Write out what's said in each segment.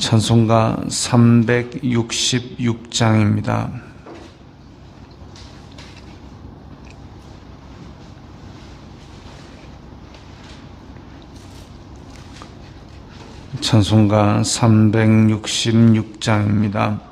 찬송가 366장입니다. 찬송가 366장입니다.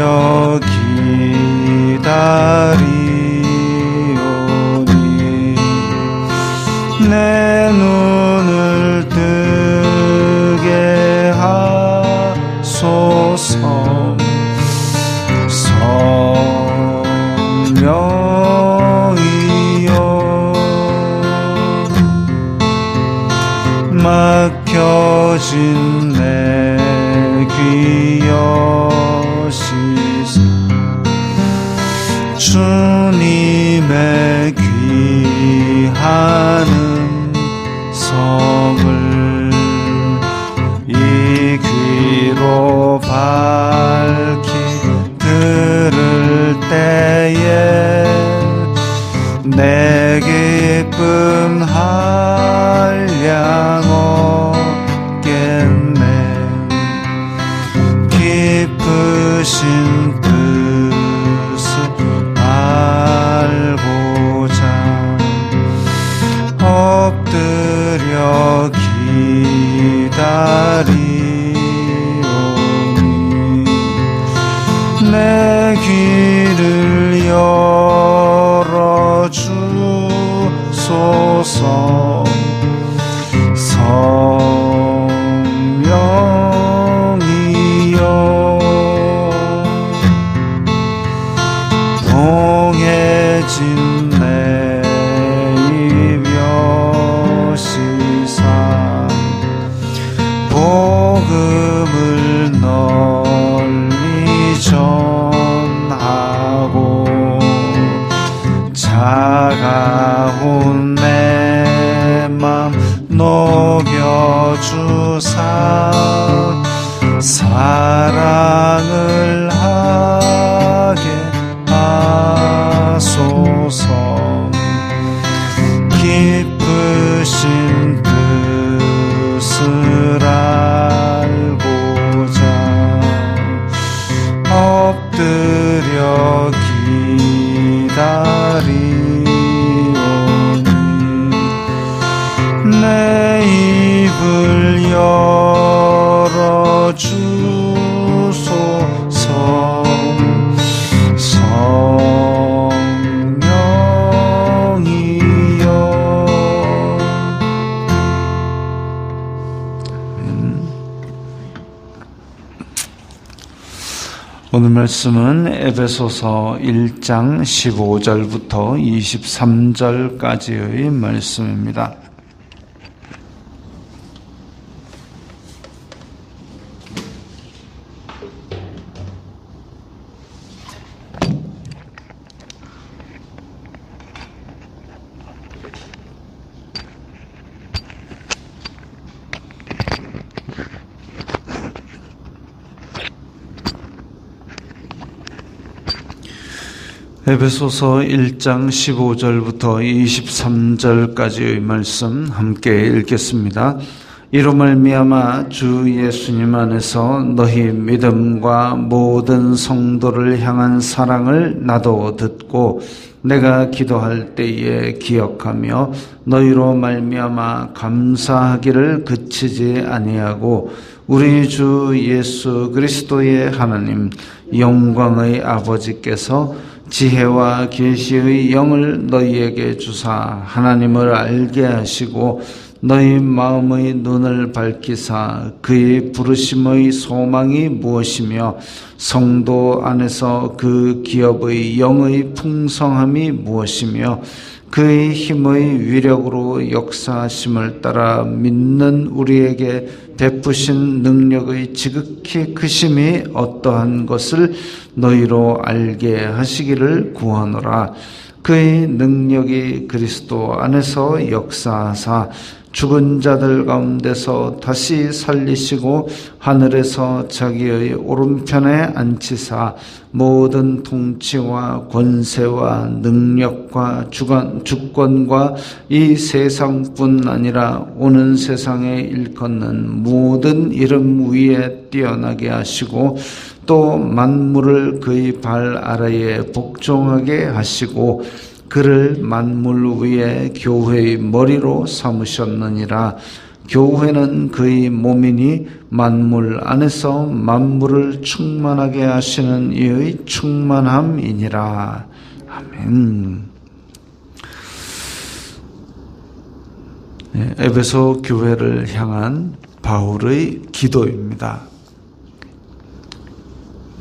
有. 말씀은 에베소서 1장 15절부터 23절까지의 말씀입니다. 에베소서 1장 15절부터 23절까지의 말씀 함께 읽겠습니다. 이로 말미암아 주 예수님 안에서 너희 믿음과 모든 성도를 향한 사랑을 나도 듣고 내가 기도할 때에 기억하며 너희로 말미암아 감사하기를 그치지 아니하고 우리 주 예수 그리스도의 하나님 영광의 아버지께서 지혜와 계시의 영을 너희에게 주사 하나님을 알게 하시고 너희 마음의 눈을 밝히사 그의 부르심의 소망이 무엇이며 성도 안에서 그 기업의 영의 풍성함이 무엇이며 그의 힘의 위력으로 역사하심을 따라 믿는 우리에게 베푸신 능력의 지극히 크심이 어떠한 것을 너희로 알게 하시기를 구하노라. 그의 능력이 그리스도 안에서 역사하사 죽은 자들 가운데서 다시 살리시고 하늘에서 자기의 오른편에 앉히사 모든 통치와 권세와 능력과 주관, 주권과 이 세상뿐 아니라 오는 세상에 일컫는 모든 이름 위에 뛰어나게 하시고 또 만물을 그의 발 아래에 복종하게 하시고 그를 만물 위에 교회의 머리로 삼으셨느니라. 교회는 그의 몸이니 만물 안에서 만물을 충만하게 하시는 이의 충만함이니라. 아멘. 네, 에베소 교회를 향한 바울의 기도입니다.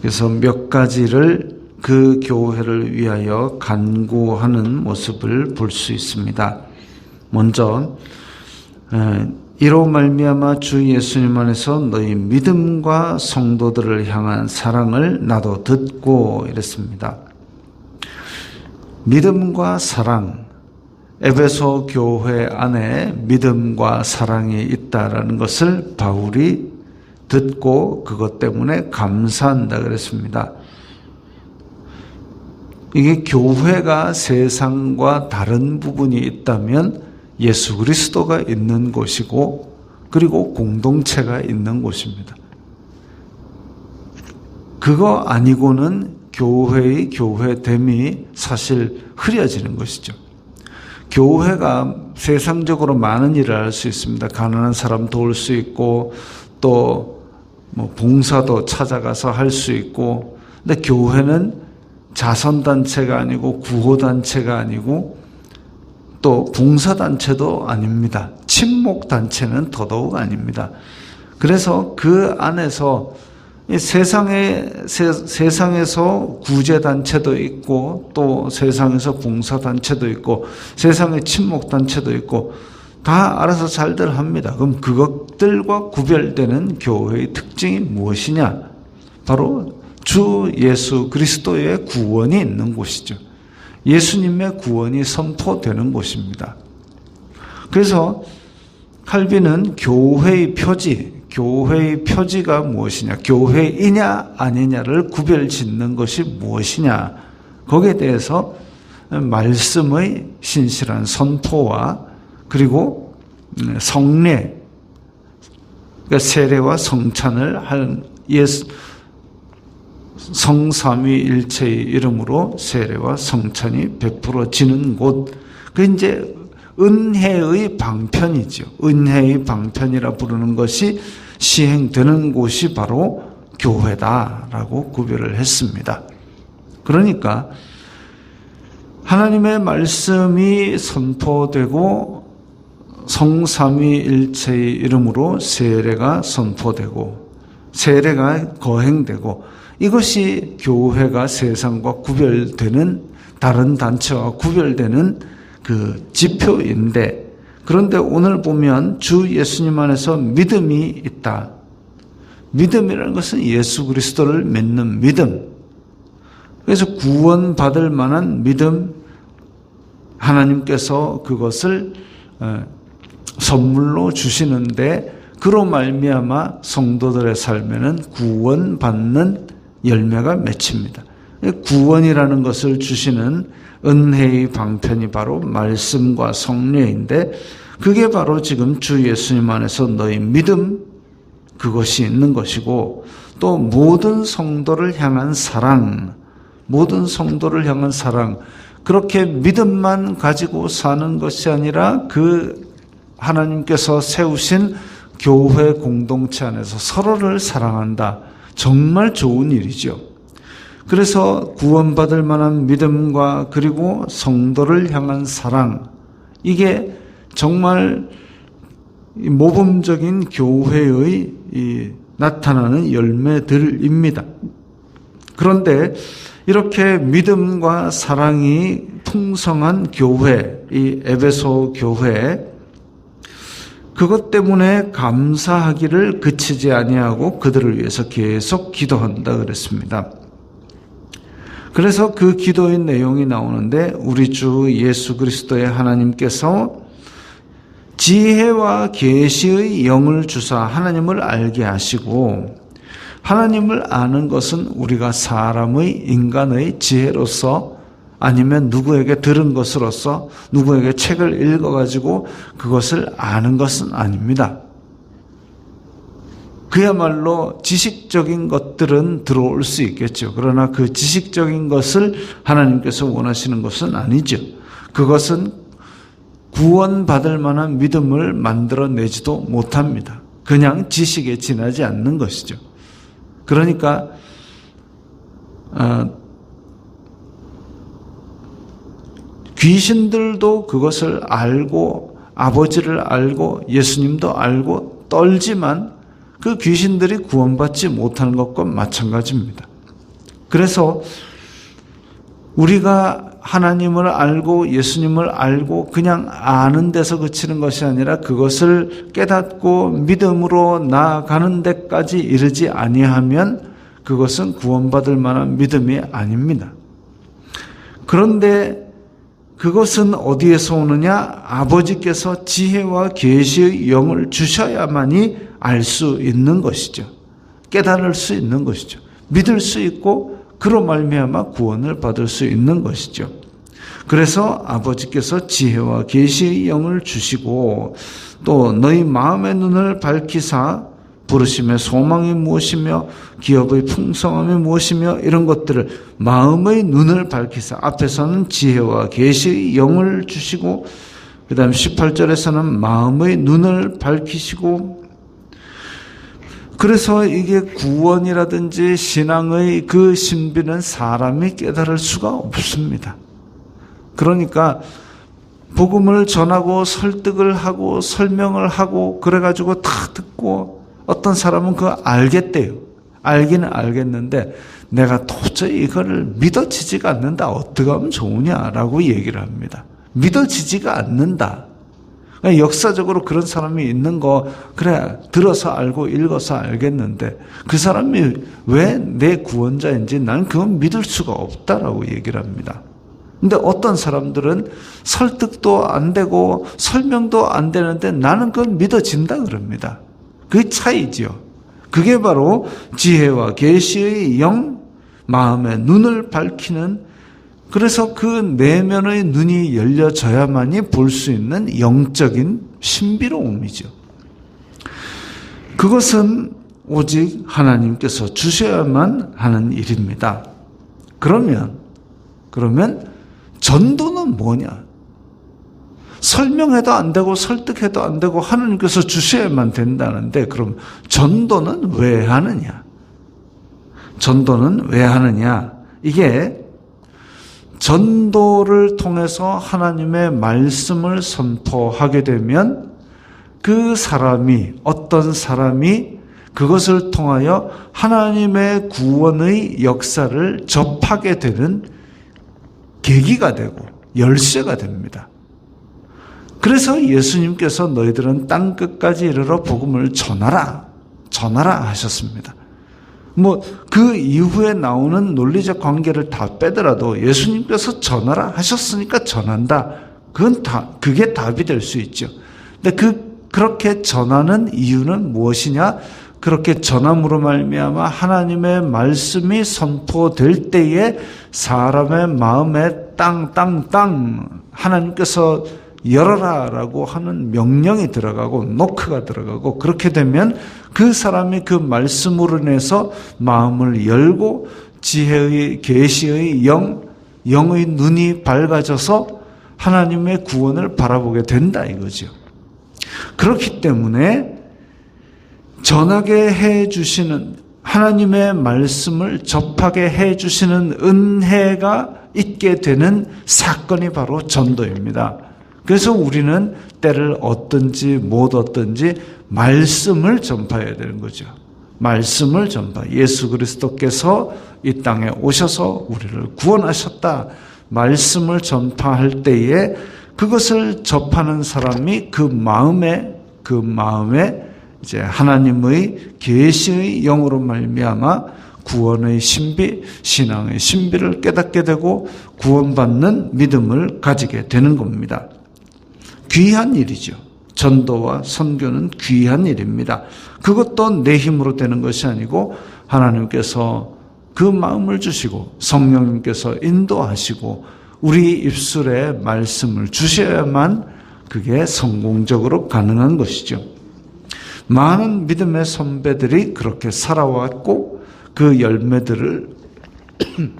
그래서 몇 가지를 그 교회를 위하여 간구하는 모습을 볼 수 있습니다. 먼저 이로 말미암아 주 예수님 안에서 너희 믿음과 성도들을 향한 사랑을 나도 듣고 이랬습니다. 믿음과 사랑 에베소 교회 안에 믿음과 사랑이 있다라는 것을 바울이 듣고 그것 때문에 감사한다 그랬습니다. 이게 교회가 세상과 다른 부분이 있다면 예수 그리스도가 있는 곳이고 그리고 공동체가 있는 곳입니다. 그거 아니고는 교회의 교회됨이 사실 흐려지는 것이죠. 교회가 세상적으로 많은 일을 할 수 있습니다. 가난한 사람 도울 수 있고 또 뭐 봉사도 찾아가서 할 수 있고 근데 교회는 자선단체가 아니고 구호단체가 아니고 또 봉사단체도 아닙니다. 친목단체는 더더욱 아닙니다. 그래서 그 안에서 세상에, 세, 세상에서 구제단체도 있고 또 세상에서 봉사단체도 있고 세상에 친목단체도 있고 다 알아서 잘들 합니다. 그럼 그것들과 구별되는 교회의 특징이 무엇이냐? 바로 주 예수 그리스도의 구원이 있는 곳이죠. 예수님의 구원이 선포되는 곳입니다. 그래서 칼빈은 교회의 표지, 교회의 표지가 무엇이냐, 교회이냐 아니냐를 구별 짓는 것이 무엇이냐, 거기에 대해서 말씀의 신실한 선포와 그리고 성례, 그러니까 세례와 성찬을 할 예수, 성삼위일체의 이름으로 세례와 성찬이 베풀어지는 곳. 그 이제 은혜의 방편이죠. 은혜의 방편이라 부르는 것이 시행되는 곳이 바로 교회다라고 구별을 했습니다. 그러니까 하나님의 말씀이 선포되고 성삼위일체의 이름으로 세례가 선포되고 세례가 거행되고 이것이 교회가 세상과 구별되는 다른 단체와 구별되는 그 지표인데 그런데 오늘 보면 주 예수님 안에서 믿음이 있다. 믿음이라는 것은 예수 그리스도를 믿는 믿음. 그래서 구원받을 만한 믿음, 하나님께서 그것을 어, 선물로 주시는데 그로 말미암아 성도들의 삶에는 구원받는 열매가 맺힙니다. 구원이라는 것을 주시는 은혜의 방편이 바로 말씀과 성례인데 그게 바로 지금 주 예수님 안에서 너희 믿음 그것이 있는 것이고 또 모든 성도를 향한 사랑 모든 성도를 향한 사랑 그렇게 믿음만 가지고 사는 것이 아니라 그 하나님께서 세우신 교회 공동체 안에서 서로를 사랑한다. 정말 좋은 일이죠. 그래서 구원받을 만한 믿음과 그리고 성도를 향한 사랑, 이게 정말 모범적인 교회의 나타나는 열매들입니다. 그런데 이렇게 믿음과 사랑이 풍성한 교회, 이 에베소 교회, 그것 때문에 감사하기를 그치지 아니하고 그들을 위해서 계속 기도한다 그랬습니다. 그래서 그 기도의 내용이 나오는데 우리 주 예수 그리스도의 하나님께서 지혜와 계시의 영을 주사 하나님을 알게 하시고 하나님을 아는 것은 우리가 사람의 인간의 지혜로서 아니면 누구에게 들은 것으로서 누구에게 책을 읽어가지고 그것을 아는 것은 아닙니다. 그야말로 지식적인 것들은 들어올 수 있겠죠. 그러나 그 지식적인 것을 하나님께서 원하시는 것은 아니죠. 그것은 구원받을 만한 믿음을 만들어내지도 못합니다. 그냥 지식에 지나지 않는 것이죠. 그러니까, 어, 귀신들도 그것을 알고 아버지를 알고 예수님도 알고 떨지만 그 귀신들이 구원받지 못하는 것과 마찬가지입니다. 그래서 우리가 하나님을 알고 예수님을 알고 그냥 아는 데서 그치는 것이 아니라 그것을 깨닫고 믿음으로 나아가는 데까지 이르지 아니하면 그것은 구원받을 만한 믿음이 아닙니다. 그런데 그것은 어디에서 오느냐? 아버지께서 지혜와 계시의 영을 주셔야만이 알 수 있는 것이죠. 깨달을 수 있는 것이죠. 믿을 수 있고 그로 말미암아 구원을 받을 수 있는 것이죠. 그래서 아버지께서 지혜와 계시의 영을 주시고 또 너희 마음의 눈을 밝히사 부르심의 소망이 무엇이며 기업의 풍성함이 무엇이며 이런 것들을 마음의 눈을 밝히사 앞에서는 지혜와 계시의 영을 주시고 그다음 18절에서는 마음의 눈을 밝히시고 그래서 이게 구원이라든지 신앙의 그 신비는 사람이 깨달을 수가 없습니다. 그러니까 복음을 전하고 설득을 하고 설명을 하고 그래가지고 다 듣고 어떤 사람은 그거 알겠대요. 알기는 알겠는데 내가 도저히 이거를 믿어지지가 않는다. 어떻게 하면 좋으냐라고 얘기를 합니다. 믿어지지가 않는다. 역사적으로 그런 사람이 있는 거 그래 들어서 알고 읽어서 알겠는데 그 사람이 왜 내 구원자인지 나는 그건 믿을 수가 없다라고 얘기를 합니다. 근데 어떤 사람들은 설득도 안 되고 설명도 안 되는데 나는 그건 믿어진다 그럽니다. 그 차이지요. 그게 바로 지혜와 계시의 영, 마음의 눈을 밝히는 그래서 그 내면의 눈이 열려져야만이 볼 수 있는 영적인 신비로움이죠. 그것은 오직 하나님께서 주셔야만 하는 일입니다. 그러면, 그러면 전도는 뭐냐? 설명해도 안 되고 설득해도 안 되고 하나님께서 주셔야만 된다는데 그럼 전도는 왜 하느냐? 전도는 왜 하느냐? 이게 전도를 통해서 하나님의 말씀을 선포하게 되면 그 사람이 어떤 사람이 그것을 통하여 하나님의 구원의 역사를 접하게 되는 계기가 되고 열쇠가 됩니다. 그래서 예수님께서 너희들은 땅 끝까지 이르러 복음을 전하라, 전하라 하셨습니다. 뭐 그 이후에 나오는 논리적 관계를 다 빼더라도 예수님께서 전하라 하셨으니까 전한다. 그건 다 그게 답이 될 수 있죠. 근데 그 그렇게 전하는 이유는 무엇이냐? 그렇게 전함으로 말미암아 하나님의 말씀이 선포될 때에 사람의 마음에 땅땅땅 하나님께서 열어라라고 하는 명령이 들어가고 노크가 들어가고 그렇게 되면 그 사람이 그 말씀으로 인해서 마음을 열고 지혜의 계시의 영 영의 눈이 밝아져서 하나님의 구원을 바라보게 된다 이거죠. 그렇기 때문에 전하게 해 주시는 하나님의 말씀을 접하게 해 주시는 은혜가 있게 되는 사건이 바로 전도입니다. 그래서 우리는 때를 얻든지 못 얻든지 말씀을 전파해야 되는 거죠. 말씀을 전파. 예수 그리스도께서 이 땅에 오셔서 우리를 구원하셨다. 말씀을 전파할 때에 그것을 접하는 사람이 그 마음에 그 마음에 이제 하나님의 계시의 영으로 말미암아 구원의 신비, 신앙의 신비를 깨닫게 되고 구원받는 믿음을 가지게 되는 겁니다. 귀한 일이죠. 전도와 선교는 귀한 일입니다. 그것도 내 힘으로 되는 것이 아니고 하나님께서 그 마음을 주시고 성령님께서 인도하시고 우리 입술에 말씀을 주셔야만 그게 성공적으로 가능한 것이죠. 많은 믿음의 선배들이 그렇게 살아왔고 그 열매들을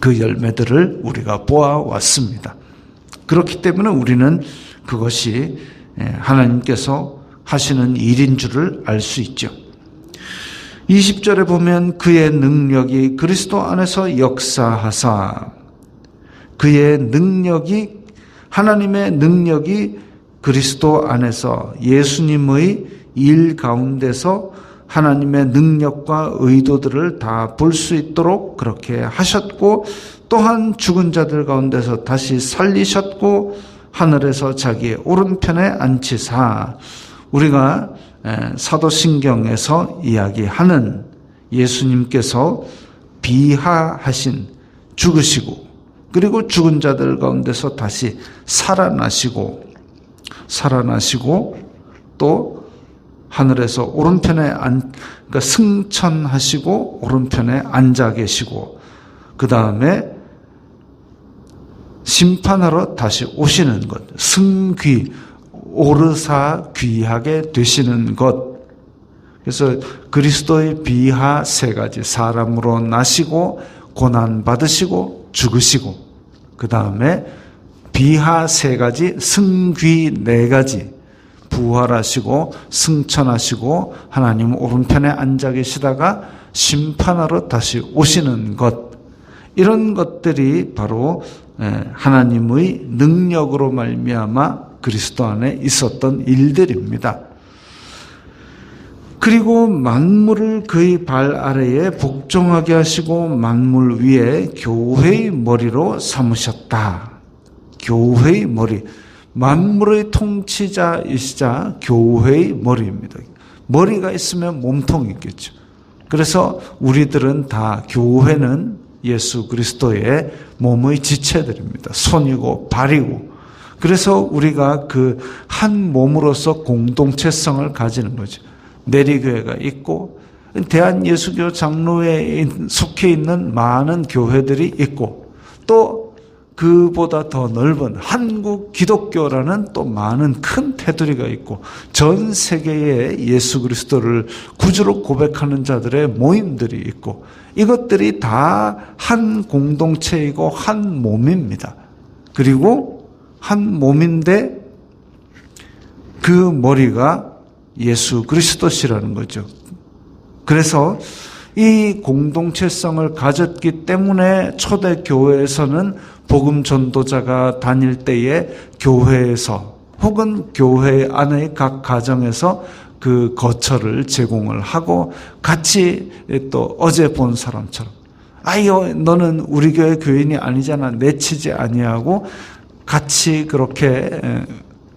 그 열매들을 우리가 보아왔습니다. 그렇기 때문에 우리는 그것이 예, 하나님께서 하시는 일인 줄을 알 수 있죠. 20절에 보면 그의 능력이 그리스도 안에서 역사하사 그의 능력이 하나님의 능력이 그리스도 안에서 예수님의 일 가운데서 하나님의 능력과 의도들을 다 볼 수 있도록 그렇게 하셨고 또한 죽은 자들 가운데서 다시 살리셨고 하늘에서 자기의 오른편에 앉히사. 우리가 사도신경에서 이야기하는 예수님께서 비하하신 죽으시고 그리고 죽은 자들 가운데서 다시 살아나시고 살아나시고 또 하늘에서 오른편에 안, 그러니까 승천하시고 오른편에 앉아 계시고 그 다음에 심판하러 다시 오시는 것, 승귀, 오르사 귀하게 되시는 것. 그래서 그리스도의 비하 세 가지, 사람으로 나시고, 고난 받으시고, 죽으시고, 그 다음에 비하 세 가지, 승귀 네 가지, 부활하시고, 승천하시고, 하나님 오른편에 앉아 계시다가 심판하러 다시 오시는 것. 이런 것들이 바로 예, 하나님의 능력으로 말미암아 그리스도 안에 있었던 일들입니다. 그리고 만물을 그의 발 아래에 복종하게 하시고 만물 위에 교회의 머리로 삼으셨다. 교회의 머리. 만물의 통치자이시자 교회의 머리입니다. 머리가 있으면 몸통이 있겠죠. 그래서 우리들은 다 교회는 예수 그리스도의 몸의 지체들입니다. 손이고 발이고. 그래서 우리가 그 한 몸으로서 공동체성을 가지는 거죠. 내리교회가 있고 대한 예수교 장로에 속해 있는 많은 교회들이 있고 또 그보다 더 넓은 한국 기독교라는 또 많은 큰 테두리가 있고 전 세계에 예수 그리스도를 구주로 고백하는 자들의 모임들이 있고 이것들이 다 한 공동체이고 한 몸입니다. 그리고 한 몸인데 그 머리가 예수 그리스도시라는 거죠. 그래서 이 공동체성을 가졌기 때문에 초대 교회에서는 복음 전도자가 다닐 때에 교회에서 혹은 교회 안의 각 가정에서 그 거처를 제공을 하고 같이 또 어제 본 사람처럼 아이요 너는 우리 교회 교인이 아니잖아 내치지 아니하고 같이 그렇게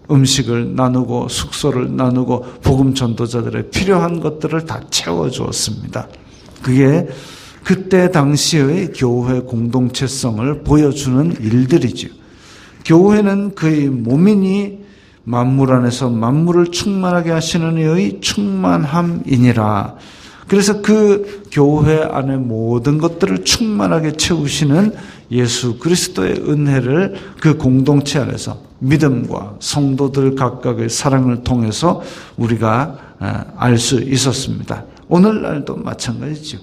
음식을 나누고 숙소를 나누고 복음 전도자들의 필요한 것들을 다 채워 주었습니다. 그게 그때 당시의 교회 공동체성을 보여주는 일들이죠. 교회는 그의 몸이니 만물 안에서 만물을 충만하게 하시는 이의 충만함이니라. 그래서 그 교회 안에 모든 것들을 충만하게 채우시는 예수 그리스도의 은혜를 그 공동체 안에서 믿음과 성도들 각각의 사랑을 통해서 우리가 알 수 있었습니다. 오늘날도 마찬가지죠.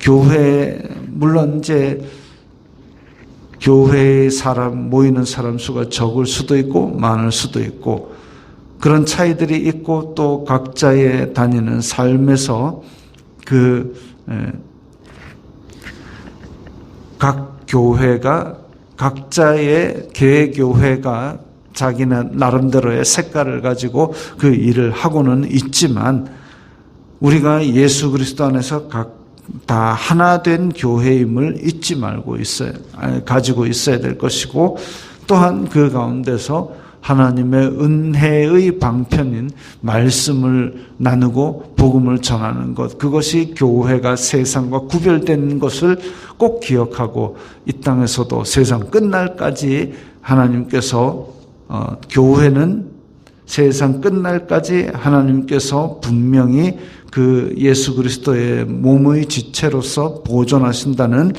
교회 물론 이제 교회의 사람 모이는 사람 수가 적을 수도 있고 많을 수도 있고 그런 차이들이 있고 또 각자의 다니는 삶에서 그 각 교회가 각자의 개교회가 자기는 나름대로의 색깔을 가지고 그 일을 하고는 있지만 우리가 예수 그리스도 안에서 각 다 하나 된 교회임을 잊지 말고 있어야 가지고 있어야 될 것이고 또한 그 가운데서 하나님의 은혜의 방편인 말씀을 나누고 복음을 전하는 것 그것이 교회가 세상과 구별된 것을 꼭 기억하고 이 땅에서도 세상 끝날까지 하나님께서 어, 교회는 세상 끝날까지 하나님께서 분명히 그 예수 그리스도의 몸의 지체로서 보존하신다는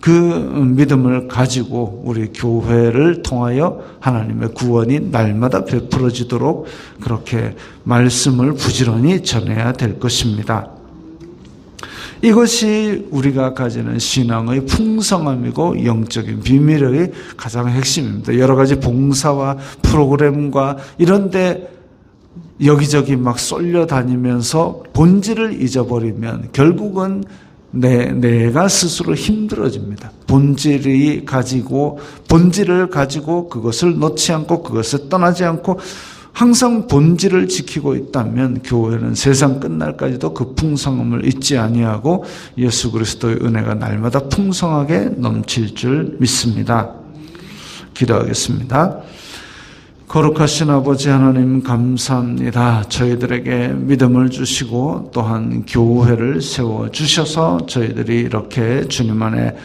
그 믿음을 가지고 우리 교회를 통하여 하나님의 구원이 날마다 베풀어지도록 그렇게 말씀을 부지런히 전해야 될 것입니다. 이것이 우리가 가지는 신앙의 풍성함이고 영적인 비밀의 가장 핵심입니다. 여러 가지 봉사와 프로그램과 이런데 여기저기 막 쏠려 다니면서 본질을 잊어버리면 결국은 내, 내가 스스로 힘들어집니다. 본질이 가지고, 본질을 가지고 그것을 놓지 않고 그것을 떠나지 않고 항상 본질을 지키고 있다면 교회는 세상 끝날까지도 그 풍성함을 잊지 아니하고 예수 그리스도의 은혜가 날마다 풍성하게 넘칠 줄 믿습니다. 기도하겠습니다. 거룩하신 아버지 하나님 감사합니다. 저희들에게 믿음을 주시고 또한 교회를 세워 주셔서 저희들이 이렇게 주님 안에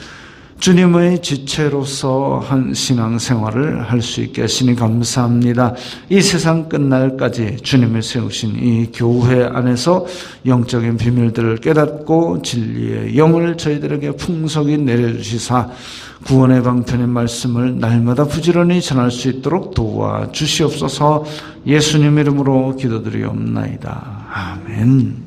주님의 지체로서 한 신앙생활을 할 수 있게 하시니 감사합니다. 이 세상 끝날까지 주님을 세우신 이 교회 안에서 영적인 비밀들을 깨닫고 진리의 영을 저희들에게 풍성히 내려주시사 구원의 방편의 말씀을 날마다 부지런히 전할 수 있도록 도와 주시옵소서 예수님 이름으로 기도드리옵나이다. 아멘.